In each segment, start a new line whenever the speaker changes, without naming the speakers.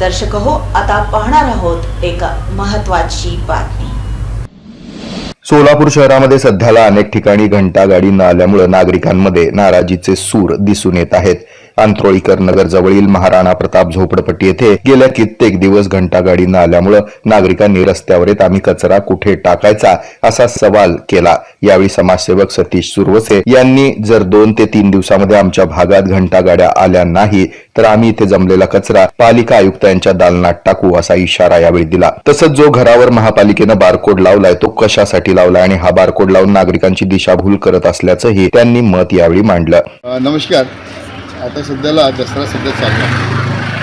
दर्शक हो आता पाहणार आहोत एक महत्वाची बातमी.
सोलापूर शहरामध्ये सध्याला अनेक ठिकाणी घंटा गाडी न आल्यामुळे नागरिकांमध्ये नाराजीचे सूर दिसून येत आहेत. आंत्रोळीकर नगर जवळील महाराणा प्रताप झोपडपट्टी येथे गेल्या कित्येक दिवस घंटा गाडी न आल्यामुळे नागरिकांनी रस्त्यावर येत आम्ही कचरा कुठे टाकायचा असा सवाल केला. यावेळी समाजसेवक सतीश सुरवसे यांनी जर दोन ते तीन दिवसामध्ये आमच्या भागात घंटा गाड्या आल्या नाही तर आम्ही इथे जमलेला कचरा पालिका आयुक्त यांच्या दालनात टाकू असा इशारा यावेळी दिला. तसंच जो घरावर महापालिकेनं बारकोड लावलाय तो कशासाठी लावलाय आणि हा बारकोड लावून नागरिकांची दिशाभूल करत असल्याचंही त्यांनी मत यावेळी मांडलं.
नमस्कार. आता सध्याला दसरा सध्या चालला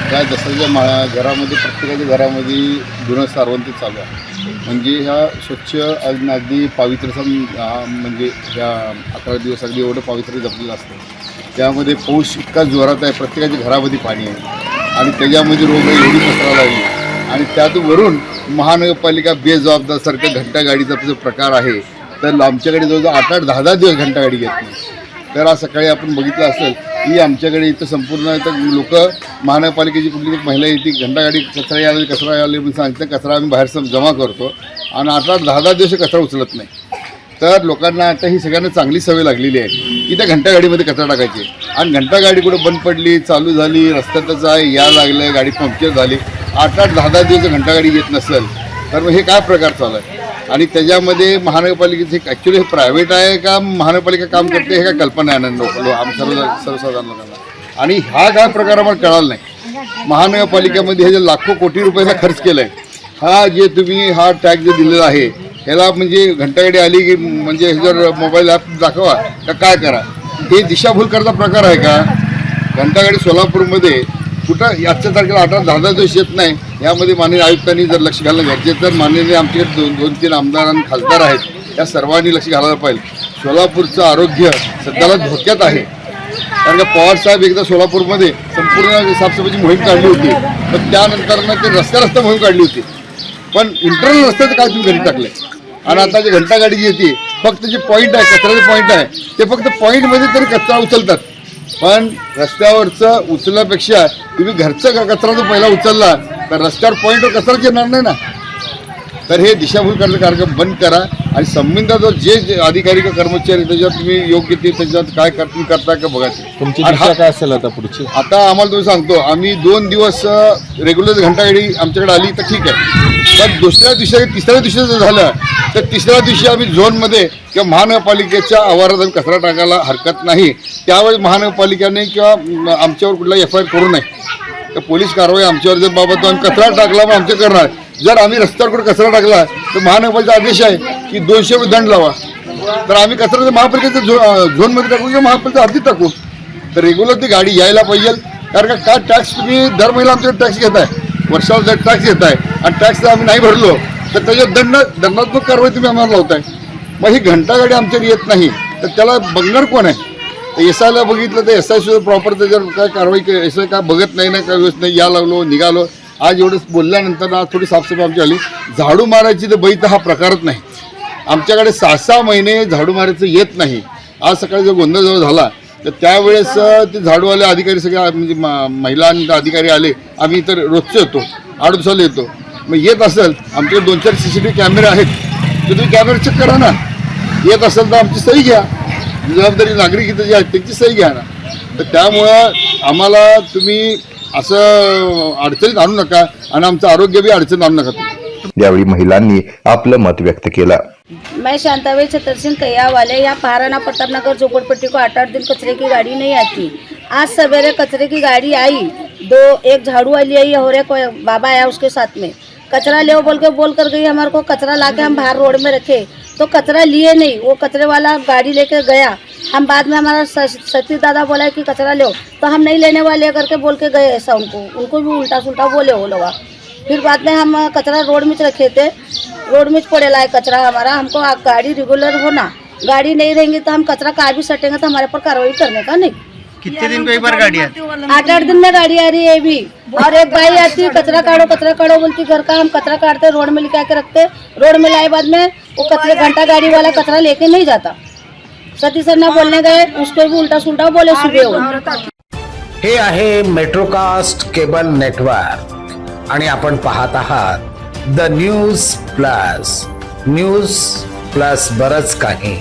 त्या दसऱ्याच्या मा घरामध्ये प्रत्येकाच्या घरामध्ये धुणं सारवंतीत चालू आहे. म्हणजे ह्या स्वच्छ आणि अगदी पावित्र्य हा म्हणजे ह्या अकरा दिवस अगदी एवढं पावित्र्य जपलेलं असतं. त्यामध्ये पाऊस इतका जोरात आहे प्रत्येकाच्या घरामध्ये पाणी आहे. आणि त्याच्यामध्ये रोग एवढी पसरायला लागली. आणि त्यात वरून महानगरपालिका बेजबाबदारसारख्या घंटागाडीचा जो प्रकार आहे तर आमच्याकडे जवळजवळ आठ आठ दहा दहा दिवस घंटागाडी घेत नाही. तर आज सकाळी आपण बघितलं असेल की आमच्याकडे इथं संपूर्ण इथं लोक महानगरपालिकेची कुठली महिला येते घंटागाडी कचरा यायला कचरा यायला म्हणून सांगते कचरा आम्ही बाहेर सम- जमा करतो. आणि आता दहा दहा दिवस कचरा उचलत नाही. तर लोकांना आता ही सगळ्यांना चांगली सवय लागलेली आहे. की त्या घंटागाडीमध्ये कचरा टाकायची. आणि घंटागाडी कुठं बंद पडली चालू झाली रस्त्यातच आहे या लागलं गाडी पंक्चर झाली. आठ आठ दहा दहा दिवस घंटागाडी येत नसेल तर मग हे काय प्रकार चालू आहे? आणि त्याच्यामध्ये महानगरपालिकेचे ॲक्च्युली हे प्रायव्हेट आहे का महानगरपालिका काम करते हे काय कल्पना आहे लो- आम सर्व सर्वसाधारण लोकांना. आणि हा काय प्रकार आम्हाला कळाला नाही. महानगरपालिकेमध्ये हे जे लाखो कोटी रुपयाचा खर्च केला आहे हा जे तुम्ही हा टॅक्स जे दिलेला आहे ह्याला म्हणजे घंटागाडी आली की म्हणजे हे जर मोबाईल ॲप दाखवा का काय करा? हे दिशाभूल करता प्रकार आहे का? घंटागाडी सोलापूरमध्ये कुठं? आजच्या तारखेला अठरा दादा दोष येत नाही. यामध्ये माननीय आयुक्तांनी जर लक्ष घालणं गरजेचं तर माननीय आमचे दोन दोन तीन आमदार आणि खासदार आहेत या सर्वांनी लक्ष घालायला पाहिजे. सोलापूरचं आरोग्य सध्याला धोक्यात आहे. कारण का पवार साहेब एकदा सोलापूरमध्ये संपूर्ण साफसफाईची मोहीम काढली होती. पण त्यानंतरनं ते रस्त्या रस्ता मोहीम काढली होती. पण इंटरनल रस्त्याचं काय तुम्ही घरी टाकलं आणि आता जी घंटा गाडी जी येते फक्त जे पॉईंट आहे कचऱ्याचे पॉईंट आहे ते फक्त पॉईंटमध्ये तरी कचरा उचलतात. पण रस्त्यावरचं उचलण्यापेक्षा तुम्ही घरचं कचरा जर पहिला उचलला तर रस्त्यावर पॉईंटवर कचराच येणार नाही ना? तर हे दिशाभूल करण्याचा कार्यक्रम बंद करा आणि संबंधित जो जे अधिकारी का कर्मचारी त्याच्यावर तुम्ही योग्य ते त्याच्यात काय कर तुम्ही करता का बघा.
तुमची दिशा काय असेल आता पुढची?
आता आम्हाला तुम्ही सांगतो आम्ही दोन दिवस रेग्युलर घंटागाडी आमच्याकडे आली तर ठीक आहे. पण दुसऱ्या दिवशी तिसऱ्या दिवशी जर झालं तर तिसऱ्या दिवशी आम्ही झोनमध्ये किंवा महानगरपालिकेच्या आवारात आम्ही कचरा टाकायला हरकत नाही. त्यावेळेस महानगरपालिकेने किंवा आमच्यावर कुठला एफ आय आर करू नये. तर पोलीस कारवाई आमच्यावर जर बाबा? तो आम्ही कचरा टाकला मग आमच्या करणार जर आम्ही रस्त्यावर कुठे कचरा टाकला तर महानगरपालिकेचा आदेश आहे की दोनशे रुपये दंड लावा. तर आम्ही कचरा महापालिकेच्या झो झोनमध्ये टाकू किंवा महापालिकेच्या हद्दीत टाकू? तर रेग्युलर ती गाडी यायला पाहिजे. कारण का काय टॅक्स तुम्ही दर महिला आमच्याकडे टॅक्स घेताय? वर्षाला जर टॅक्स घेताय आणि टॅक्स जर आम्ही नाही भरलो तर त्याच्यात दंड दंडात्मक कारवाई तुम्ही आम्हाला लावताय. मग ही घंटा गाडी आमच्याकडे येत नाही. तर त्याला बघणार कोण आहे? एस आयला बघितलं तर एस आय सुद्धा प्रॉपर त्याच्यावर काय कारवाई एस आय काय बघत नाही ना काय व्यवस्थित नाही या लागलो निघालो. आज एवढं बोलल्यानंतर आज थोडी साफसफाई आमची आली झाडू मारायची तर बैत हा प्रकारच नाही. आमच्याकडे सहा सहा महिने झाडू मारायचं येत नाही. आज सकाळी जर गोंधळ जवळ झाला तर त्यावेळेस ते झाडूवाले अधिकारी सगळे म्हणजे म- महिला आणि अधिकारी आले. आम्ही तर रोजचे येतो आठ दिवसाला येतो. मग येत असेल आमच्याकडे दोन चार सी सी टी व्ही कॅमेरे आहेत. तर तुम्ही कॅमेरा चेक करा ना. येत असेल तर आमची सही घ्या. जबाबदारी नागरिक इथं जे आहेत त्यांची सही घ्या ना. तर त्यामुळं आम्हाला तुम्ही असं अडचणीत आणू नका आणि आमचं आरोग्य बी अडचणीत आणू नका तुम्ही.
यावेळी महिलांनी आपलं मत व्यक्त केलं.
मैं शांताबाई छतर सिंह कैया वाले यहाँ पहाराना प्रताप नगर झोपड़पट्टी को आठ आठ दिन कचरे की गाड़ी नहीं आती। आज सवेरे कचरे की गाड़ी आई दो एक झाड़ू वाली आई और एक बाबा आया उसके साथ में। कचरा ले बोल के बोल कर गई हमारे को कचरा ला के हम बाहर रोड में रखे। तो कचरा लिए नहीं वो कचरे वाला गाड़ी लेके गया। हम बाद में हमारा स- सतीश दादा बोला कि कचरा लो। तो हम नहीं लेने वाले करके बोल के गए ऐसा उनको। उनको भी उल्टा सुल्टा बोले वो लोग। फिर बाद में हम कचरा रोड में रखे थे। रोड में पड़ेला लाए कचरा हमारा। हमको गाड़ी रेगुलर होना। गाड़ी नहीं रहेंगी तो हम कचरा कहाँ भी सटेंगे तो हमारे पर कार्रवाई करने का नहीं।
कितने दिन को एक बार गाड़ी आती है?
आठ आठ दिन में गाड़ी आ रही है अभी। और एक भाई आती है कचरा काढ़ो कचरा काढ़ो बोलती घर का हम कचरा काटते रोड में लिखा के रखते। रोड में लाए बाद में वो कचरे घंटा गाड़ी वाला कचरा लेके नहीं जाता। सती सर ना बोलने गए उसको भी उल्टा सुल्टा बोले सुबह हो।
हे आहे मेट्रोकास्ट केबल नेटवर्क
आणि आपण पाहत आहात the news plus. News plus बरच काही.